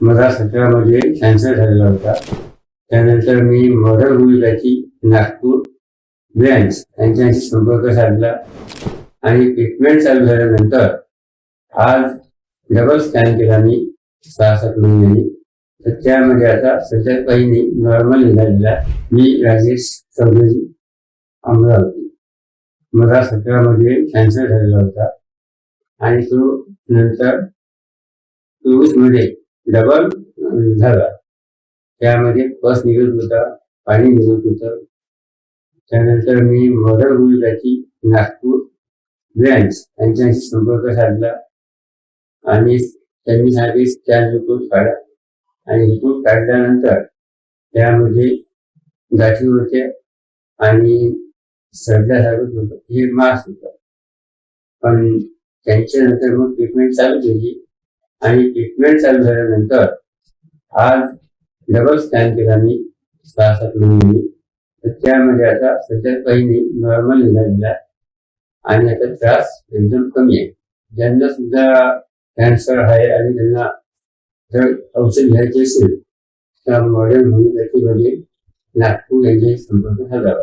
मला सतरामध्ये कॅन्सर झालेला होता. त्यानंतर मी मदर होमिओपॅथी नागपूर ब्रँच यांच्याशी संपर्क साधला आणि ट्रीटमेंट चालू झाल्यानंतर आज डबल स्कॅन केला मी सहा सात महिन्यांनी. तर त्यामध्ये आता सध्या काही नॉर्मल निघालेला मी राजेश चौधरी अमरावती. मला सतरामध्ये कॅन्सर झालेला होता आणि तो नंतर चोवीसमध्ये डबल झाला. त्यामध्ये पस निघत होता पाणी निघत होतं. त्यानंतर मी मदर होमिओपॅथी नागपूर ब्रँच यांच्याशी संपर्क साधला आणि त्यांनी सांगितले स्कॅन रिपोर्ट काढा आणि रिपोर्ट काढल्यानंतर त्यामध्ये गाठी होत्या आणि सध्या लागत होतं. हे मास होतं. पण त्यांच्यानंतर मग ट्रीटमेंट चालू केली. आणि ट्रीटमेंट चालू झाल्यानंतर आज डबल स्कॅन केला मी सहा सात महिन्यांनी तर त्यामध्ये आता सध्या काही नॉर्मल निघालेला आणि आता त्रास एकदम कमी आहे. ज्यांना सुद्धा कॅन्सर आहे आणि त्यांना जर औषध घ्यायचे असेल तर मॉडर्न होमिओपॅथीमध्ये नागपूर यांचे संपर्क साधावा.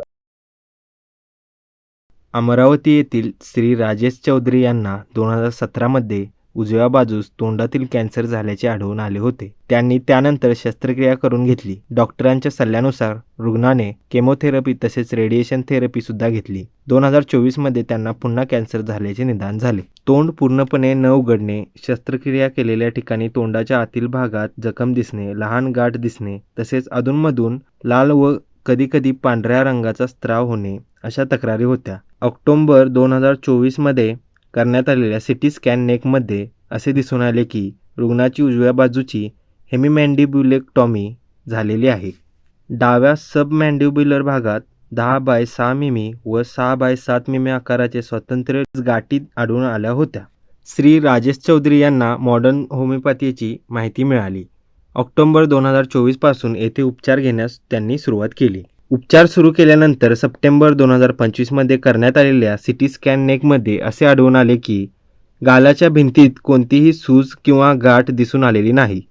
अमरावती येथील श्री राजेश चौधरी यांना दोन हजार सतरामध्ये उजव्या बाजूस तोंडातील कॅन्सर झाल्याचे आढळून आले होते. त्यांनी त्यानंतर शस्त्रक्रिया करून घेतली. डॉक्टरांच्या सल्ल्यानुसार रुग्णाने केमोथेरपी तसेच रेडिएशन थेरपी सुद्धा घेतली. दोन हजार चोवीसमध्ये त्यांना पुन्हा कॅन्सर झाल्याचे निदान झाले. तोंड पूर्णपणे न उघडणे शस्त्रक्रिया केलेल्या ठिकाणी तोंडाच्या आतील भागात जखम दिसणे लहान गाठ दिसणे तसेच अधूनमधून लाल व कधीकधी पांढऱ्या रंगाचा स्त्राव होणे अशा तक्रारी होत्या. ऑक्टोबर दोन हजार चोवीसमध्ये करण्यात आलेल्या सिटी स्कॅन नेकमध्ये असे दिसून आले की रुग्णाची उजव्या बाजूची हेमिमँडिब्युलेक्टॉमी झालेली आहे. डाव्या सबमँडिब्युलर भागात दहा बाय सहा मिमी व सहा बाय सात मिमी आकाराचे स्वतंत्र गाठी आढळून आल्या होत्या. श्री राजेश चौधरी यांना मॉडर्न होमिओपॅथीची माहिती मिळाली. ऑक्टोबर दोन हजार चोवीसपासून येथे उपचार घेण्यास त्यांनी सुरुवात केली. उपचार सुरू केल्यानंतर सप्टेंबर दोन हजार पंचवीसमध्ये करण्यात आलेल्या सिटी स्कॅन नेकमध्ये असे आढळून आले की गालाच्या भिंतीत कोणतीही सूज किंवा गाठ दिसून आलेली नाही.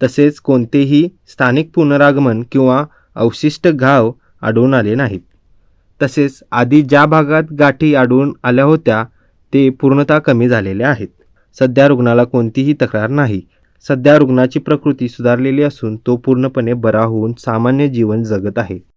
तसेच कोणतेही स्थानिक पुनरागमन किंवा अवशिष्ट घाव आढळून आले नाहीत. तसेच आधी ज्या भागात गाठी आढळून आल्या होत्या ते पूर्णतः कमी झालेले आहेत. सध्या रुग्णाला कोणतीही तक्रार नाही. सध्या रुग्णाची प्रकृती सुधारलेली असून तो पूर्णपणे बरा होऊन सामान्य जीवन जगत आहे.